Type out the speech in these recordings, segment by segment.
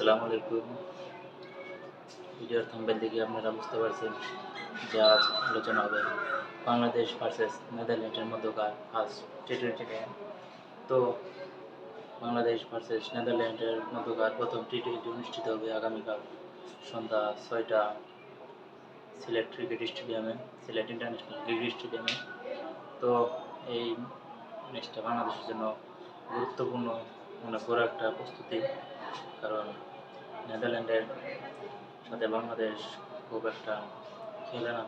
আসসালামু আলাইকুম। ভিডিওর থাম্বেল দেখে আপনারা বুঝতে পারছেন যে আজ আলোচনা হবে। বাংলাদেশ ভার্সেস নেদারল্যান্ডের মধ্যকার ফার্স্ট টি টোয়েন্টি ম্যাচ তো বাংলাদেশ ভার্সেস নেদারল্যান্ডের মধ্যকার প্রথম টি টোয়েন্টি অনুষ্ঠিত হবে আগামীকাল সন্ধ্যা ছয়টা সিলেট ক্রিকেট স্টেডিয়ামে, সিলেট ইন্টারন্যাশনাল ক্রিকেট স্টেডিয়ামে। তো এই ম্যাচটা বাংলাদেশের জন্য গুরুত্বপূর্ণ মনে বড় একটা প্রস্তুতি, কারণ নেদারল্যান্ডের সাথে বাংলাদেশ খুব একটা খেলে না।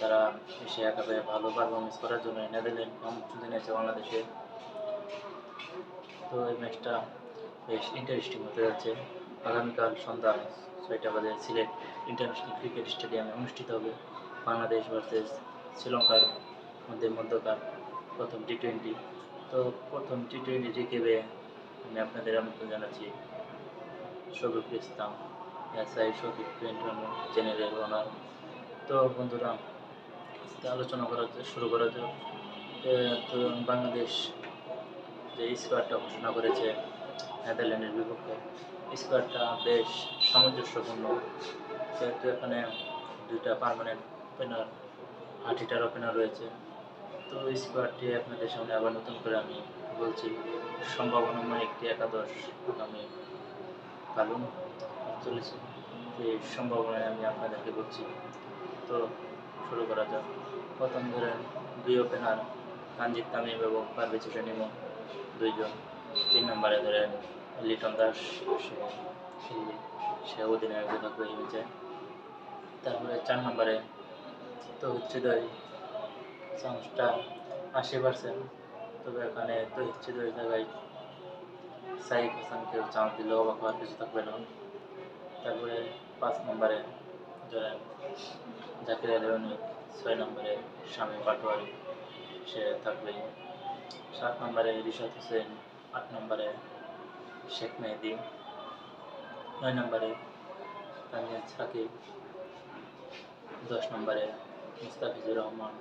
তারা এশিয়া কাপে ভালো পারফরমেন্স করার জন্য নেদারল্যান্ড আমন্ত্রণ জানিয়েছে বাংলাদেশে। তো এই ম্যাচটা বেশ ইন্টারেস্টিং হতে যাচ্ছে। আগামীকাল সন্ধ্যা ছয়টা বাজে সিলেট ইন্টারন্যাশনাল ক্রিকেট স্টেডিয়ামে অনুষ্ঠিত হবে বাংলাদেশ ভার্সেস শ্রীলঙ্কার মধ্যে মধ্যকার প্রথম টি টোয়েন্টি তো প্রথম টি টোয়েন্টি জিকেবে আমি আপনাদের আমন্ত্রণ জানাচ্ছি। Shafiqul Islam SI Shafiq twenty general ওনার তো বন্ধুরা, আজকে আলোচনা করা শুরু করা যাক তো বাংলাদেশ যে স্কোয়াডটা ঘোষণা করেছে নেদারল্যান্ডের বিপক্ষে স্কোয়াডটা বেশ সামঞ্জস্যপূর্ণ। যেহেতু এখানে দুইটা পারমানেন্ট ওপেনার আঠিটার ওপেনার রয়েছে। তো স্কোয়াডটি আপনাদের সামনে আবার নতুন করে আমি বলছি, সম্ভাবনাময় একটি একাদশ আমি পালন চলেছে এই সম্ভাবনায় আমি আপনাদেরকে বলছি। তো শুরু করা যাক। প্রথম ধরেন, দুই ওপেনার কাঞ্জিত তামিম এবং পারভেজ হোসেন দুইজন। তিন নম্বরে ধরেন, লিটন দাস, সে সে অধিনায়ক থাকবে এই ম্যাচে তারপরে চার নম্বরে তো হচ্ছে দই চান্সটা আশি পার্সেন্ট তবে এখানে তো হচ্ছে দই জায়গায় সাইফ হাসানকেও চান্স দিলেও অবাক হওয়ার কিছু থাকবে না। তারপরে পাঁচ নম্বরে ধরেন জাকির আলী ছয় নম্বরে স্বামী পাটোয়ারি, সে থাকবে সাত নম্বরে রিশাদ হোসেন, আট নম্বরে শেখ মেহেদি, নয় নম্বরে তানজিদ সাকিব, দশ নম্বরে মুস্তাফিজুর রহমান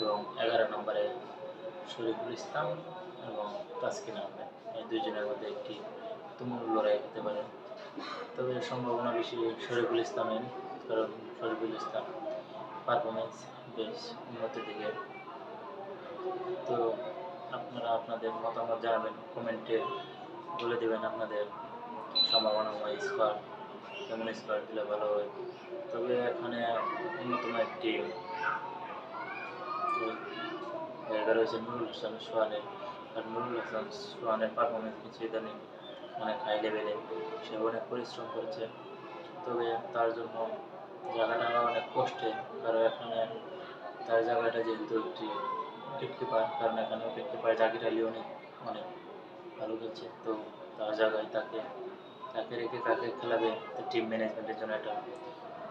এবং এগারো নম্বরে শরীফুল ইসলাম এবং তাসকিন আহমেদ। এই দুজনের মধ্যে একটি তুমুল লড়াই হতে পারে। তবে সম্ভাবনা বেশি শরীফুল ইসলামের কারণ শরীফুল ইসলাম পারফরমেন্স বেশ উন্নতির দিকে তো আপনারা আপনাদের মতামত জানাবেন, কমেন্টে বলে দেবেন আপনাদের সম্ভাবনাময় স্কোয়ার কেমন স্কোয়াড দিলে ভালো হয়। তবে এখানে অন্যতম একটি জায়গা রয়েছে নুরুল হাসান সোহানের নুরুল হাসান সোহানের পারফরমেন্স কিছু ইদানিং অনেক হাই লেভেলে সে অনেক পরিশ্রম করেছে। তবে তার জন্য জায়গাটা অনেক কষ্টে। কারণ এখানে তার জায়গাটা যেহেতু একটি উইকেট কারণ এখানে উইকেট কিপার জাকির আলী অনেক অনেক ভালো খেলছে। তো তার জায়গায় তাকে তাকে রেখে কাকে খেলাবে টিম ম্যানেজমেন্টের জন্য এটা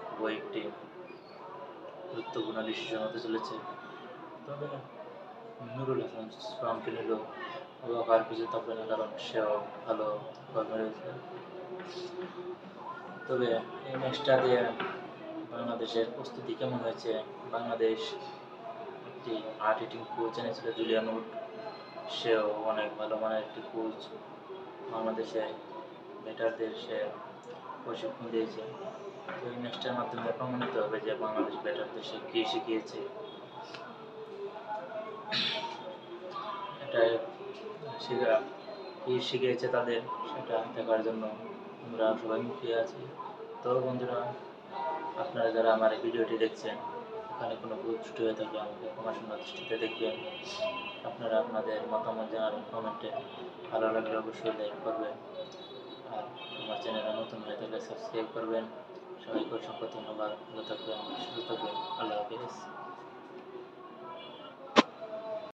খুবই একটি গুরুত্বপূর্ণ ডিসিশন হতে চলেছে। তবে নুরুল হাসান সোহামকে নিল অবাক আর কিছু থাকবে না, কারণ সেও ভালো ফর্মে তবে এই ম্যাচটা দিয়ে বাংলাদেশের প্রস্তুতি কেমন হয়েছে? বাংলাদেশ একটি আর্ট হিটিং কোচ এনেছিল জুলিয়ান উড সেও অনেক ভালো মানের একটি কোচ বাংলাদেশে ব্যাটারদের সে প্রশিক্ষণ দিয়েছে। তো এই ম্যাচটার মাধ্যমে প্রমাণিত হবে যে বাংলাদেশ ব্যাটারদের সে কী শিখিয়েছে। শেখা কী শিখিয়েছে তাদের সেটা দেখার জন্য আমরা সবাই মুখিয়ে আছি। তো বন্ধুরা, আপনারা যারা আমার এই ভিডিওটি দেখছেন, এখানে কোনো ভুল ত্রুটি হয়ে থাকলে আমাকে ক্ষমা সুন্দর দৃষ্টিতে দেখবেন। আপনারা আপনাদের মতামত জানাবেন কমেন্টে ভালো লাগলে অবশ্যই লাইক করবেন। আর আমার চ্যানেলে নতুন হয়ে থাকলে সাবস্ক্রাইব করবেন। সবাইকে অসংখ্য ধন্যবাদ। ভালো থাকবেন, সুস্থ থাকবেন। আল্লাহ হাফিজ।